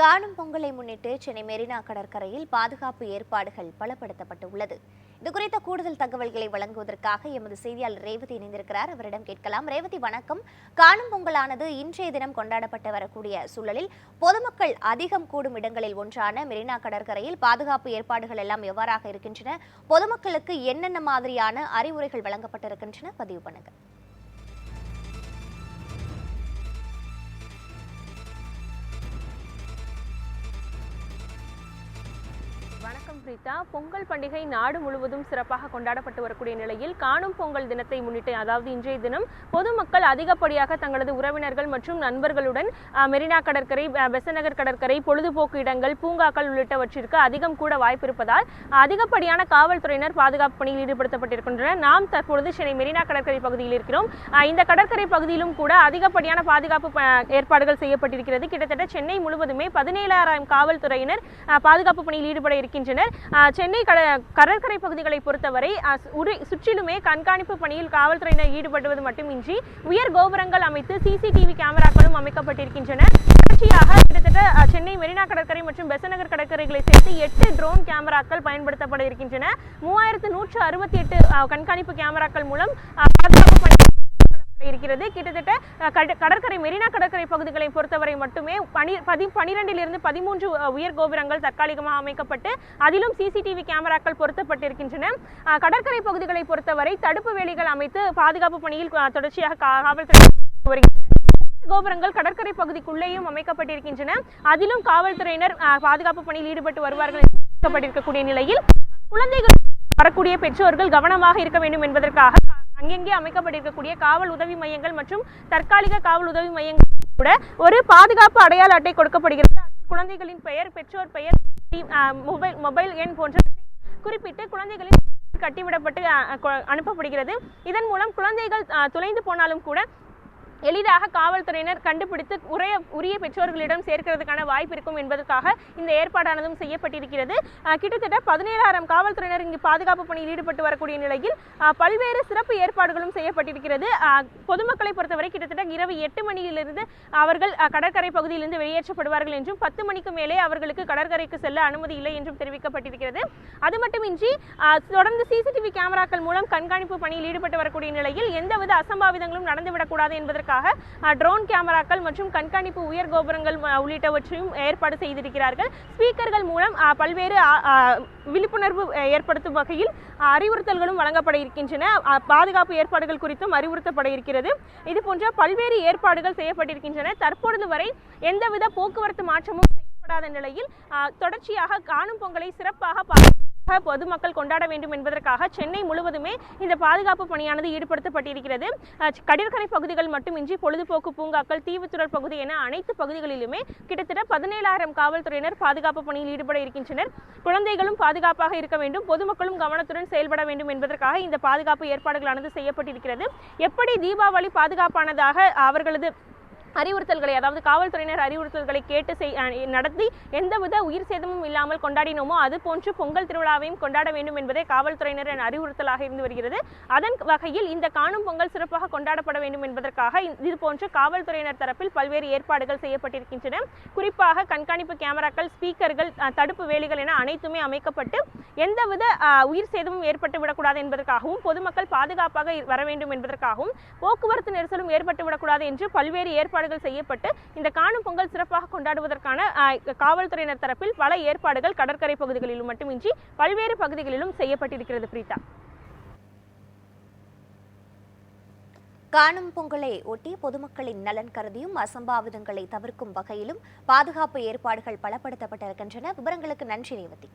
காணும் பொங்கலை முன்னிட்டு சென்னை மெரினா கடற்கரையில் பாதுகாப்பு ஏற்பாடுகள் பலப்படுத்தப்பட்டுள்ளது. இது குறித்த கூடுதல் தகவல்களை வழங்குவதற்காக எமது செய்தியாளர் ரேவதி இணைந்திருக்கிறார். அவரிடம் கேட்கலாம். ரேவதி வணக்கம். காணும் பொங்கலானது இன்றைய தினம் கொண்டாடப்பட்டு வரக்கூடிய சூழலில் பொதுமக்கள் அதிகம் கூடும் இடங்களில் ஒன்றான மெரினா கடற்கரையில் பாதுகாப்பு ஏற்பாடுகள் எல்லாம் எவ்வாறாக இருக்கின்றன? பொதுமக்களுக்கு என்னென்ன மாதிரியான அறிவுரைகள் வழங்கப்பட்டிருக்கின்றன? பதிவு பண்ணுங்கள் வணக்கம் பிரீதா. பொங்கல் பண்டிகை நாடு முழுவதும் சிறப்பாக கொண்டாடப்பட்டு வரக்கூடிய நிலையில் காணும் பொங்கல் தினத்தை முன்னிட்டு அதாவது இன்றைய தினம் பொதுமக்கள் அதிகப்படியாக தங்களது உறவினர்கள் மற்றும் நண்பர்களுடன் மெரினா கடற்கரை பெசநகர் கடற்கரை பொழுதுபோக்கு இடங்கள் பூங்காக்கள் உள்ளிட்டவற்றிற்கு அதிகம் கூட வாய்ப்பு இருப்பதால் அதிகப்படியான காவல்துறையினர் பாதுகாப்பு பணியில் ஈடுபடுத்தப்பட்டிருக்கின்றனர். நாம் தற்பொழுது சென்னை மெரினா கடற்கரை பகுதியில் இருக்கிறோம். இந்த கடற்கரை பகுதியிலும் கூட அதிகப்படியான பாதுகாப்பு ஏற்பாடுகள் செய்யப்பட்டிருக்கிறது. கிட்டத்தட்ட சென்னை முழுவதுமே பதினேழாயிரம் காவல்துறையினர் பாதுகாப்பு பணியில் ஈடுபட இருக்கின்றனர். அஹ், சென்னை கட கடற்கரை பகுதிகளை பொறுத்தவரை உரி- சுற்றிலுமே கண்காணிப்பு பணியில் காவல்துறையினர் ஈடுபடுவது மட்டுமின்றி உயர் கோபுரங்கள் அமைத்து சிசிடிவி கேமராக்களும் அமைக்கப்பட்டிருக்கின்றன. தொடர்ச்சியாக கிட்டத்தட்ட சென்னை மெரினா கடற்கரை மற்றும் பெசநகர் கடற்கரைகளை சேர்த்து எட்டு ட்ரோன் கேமராக்கள் பயன்படுத்தப்பட இருக்கின்றன. மூவாயிரத்து நூற்று அறுபத்தி எட்டு கண்காணிப்பு கேமராக்கள் மூலம் பாதுகாப்பு பணி இருக்கிறது. கிட்டத்தட்ட கடற்கரை மெரினா கடற்கரை பகுதிகளை பொறுத்தவரை மட்டுமே பனி பதி பனிரெண்டிலிருந்து பதிமூன்று உயர் கோபுரங்கள் தற்காலிகமாக அமைக்கப்பட்டு அதிலும் சிசிடிவி கேமராக்கள் பொருத்தப்பட்டிருக்கின்றன. கடற்கரை பகுதிகளை பொறுத்தவரை தடுப்பு வேலிகள் அமைத்து பாதுகாப்பு பணியில் தொடர்ச்சியாக கா- காவல்துறை வருகின்றன. கோபுரங்கள் கடற்கரை பகுதிக்குள்ளேயும் அமைக்கப்பட்டிருக்கின்றன. அதிலும் காவல்துறையினர் அஹ், பாதுகாப்பு பணியில் ஈடுபட்டு வருவார்கள் என்று நிலையில் குழந்தைகள் வரக்கூடிய பெற்றோர்கள் கவனமாக இருக்க வேண்டும் என்பதற்காக அங்கெங்கே அமைக்கப்பட்டிருக்கக்கூடிய காவல் உதவி மையங்கள் மற்றும் தற்காலிக காவல் உதவி மையங்கள் கூட ஒரு பாதுகாப்பு அடையாள அட்டை கொடுக்கப்படுகிறது. குழந்தைகளின் பெயர் பெற்றோர் பெயர் மொபைல் மொபைல் எண் போன்ற குறிப்பிட்டு குழந்தைகளின் கட்டிவிடப்பட்டு அனுப்பப்படுகிறது. இதன் மூலம் குழந்தைகள் துளைந்து தொலைந்து போனாலும் கூட எளிதாக காவல்துறையினர் கண்டுபிடித்து உரிய உரிய பெற்றோர்களிடம் சேர்க்கிறதுக்கான வாய்ப்பு இருக்கும் என்பதற்காக இந்த ஏற்பாடானதும் செய்யப்பட்டிருக்கிறது. கிட்டத்தட்ட பதினேழாயிரம் காவல்துறையினர் இங்கு பாதுகாப்பு பணியில் ஈடுபட்டு வரக்கூடிய நிலையில் பல்வேறு சிறப்பு ஏற்பாடுகளும் செய்யப்பட்டிருக்கிறது. பொதுமக்களை பொறுத்தவரை கிட்டத்தட்ட இரவு எட்டு மணியிலிருந்து அவர்கள் கடற்கரை பகுதியிலிருந்து வெளியேற்றப்படுவார்கள் என்றும் பத்து மணிக்கு மேலே அவர்களுக்கு கடற்கரைக்கு செல்ல அனுமதி இல்லை என்றும் தெரிவிக்கப்பட்டிருக்கிறது. அது மட்டுமின்றி தொடர்ந்து சிசிடிவி கேமராக்கள் மூலம் கண்காணிப்பு பணியில் ஈடுபட்டு வரக்கூடிய நிலையில் எந்தவித அசம்பாவிதங்களும் நடந்துவிடக்கூடாது என்பதற்கு செய்வதற்காக ட்ரோன் கேமராக்கள் மற்றும் கண்காணிப்பு உயர் கோபுரங்கள் உள்ளிட்டவற்றையும் ஏற்பாடு செய்திருக்கிறார்கள். ஸ்பீக்கர்கள் மூலம் பல்வேறு விழிப்புணர்வு ஏற்படுத்தும் வகையில் அறிவுறுத்தல்களும் வழங்கப்பட இருக்கின்றன. பாதுகாப்பு ஏற்பாடுகள் குறித்தும் அறிவுறுத்தப்பட இருக்கிறது. இது போன்ற பல்வேறு ஏற்பாடுகள் செய்யப்பட்டிருக்கின்றன. தற்பொழுது வரை எந்தவித போக்குவரத்து மாற்றமும் செய்யப்படாத நிலையில் தொடர்ச்சியாக காணும் பொங்கலை சிறப்பாக பா- பொதுமக்கள் கொண்டாட வேண்டும் என்பதற்காக சென்னை முழுவதுமே இந்த பாதுகாப்பு பணியானது ஈடுபடுத்தப்பட்டிருக்கிறது. கடற்கரை பகுதிகள் மட்டுமின்றி பொழுதுபோக்கு பூங்காக்கள் தீவுத்துறல் பகுதி என அனைத்து பகுதிகளிலுமே கிட்டத்தட்ட பதினேழாயிரம் காவல்துறையினர் பாதுகாப்பு பணியில் ஈடுபட இருக்கின்றனர். குழந்தைகளும் பாதுகாப்பாக இருக்க வேண்டும். பொதுமக்களும் கவனத்துடன் செயல்பட வேண்டும் என்பதற்காக இந்த பாதுகாப்பு ஏற்பாடுகளானது செய்யப்பட்டிருக்கிறது. எப்படி தீபாவளி பாதுகாப்பானதாக அவர்களது அறிவுறுத்தல்களை அதாவது காவல்துறையினர் அறிவுறுத்தல்களை கேட்டு செய் நடத்தி எந்தவித உயிர் சேதமும் இல்லாமல் கொண்டாடினோமோ அது போன்று பொங்கல் திருவிழாவையும் கொண்டாட வேண்டும் என்பதே காவல்துறையினரின் அறிவுறுத்தலாக இருந்து வருகிறது. அதன் வகையில் இந்த காணும் பொங்கல் சிறப்பாக கொண்டாடப்பட வேண்டும் என்பதற்காக இது போன்று காவல்துறையினர் தரப்பில் பல்வேறு ஏற்பாடுகள் செய்யப்பட்டிருக்கின்றன. குறிப்பாக கண்காணிப்பு கேமராக்கள் ஸ்பீக்கர்கள் தடுப்பு வேலிகள் என அனைத்துமே அமைக்கப்பட்டு எந்தவித உயிர் சேதமும் ஏற்பட்டு விடக்கூடாது என்பதற்காகவும் பொதுமக்கள் பாதுகாப்பாக வர வேண்டும் என்பதற்காகவும் போக்குவரத்து நெரிசலும் ஏற்பட்டு விடக்கூடாது என்று பல்வேறு ஏற்பாடுகள் செய்யப்பட்டு இந்த காணும் பொங்கல் சிறப்பாக கொண்டாடுவதற்கான காவல்துறையினர் தரப்பில் பல ஏற்பாடுகள் கடற்கரை பகுதிகளிலும் மட்டுமின்றி பல்வேறு பகுதிகளிலும் செய்யப்பட்டிருக்கிறது பிரீதா காணும் பொங்கலை ஒட்டி பொதுமக்களின் நலன் கருதியும் அசம்பாவிதங்களை தவிர்க்கும் வகையிலும் பாதுகாப்பு ஏற்பாடுகள் பலப்படுத்தப்பட்டிருக்கின்றன விவரங்களுக்கு நன்றி ரேவதி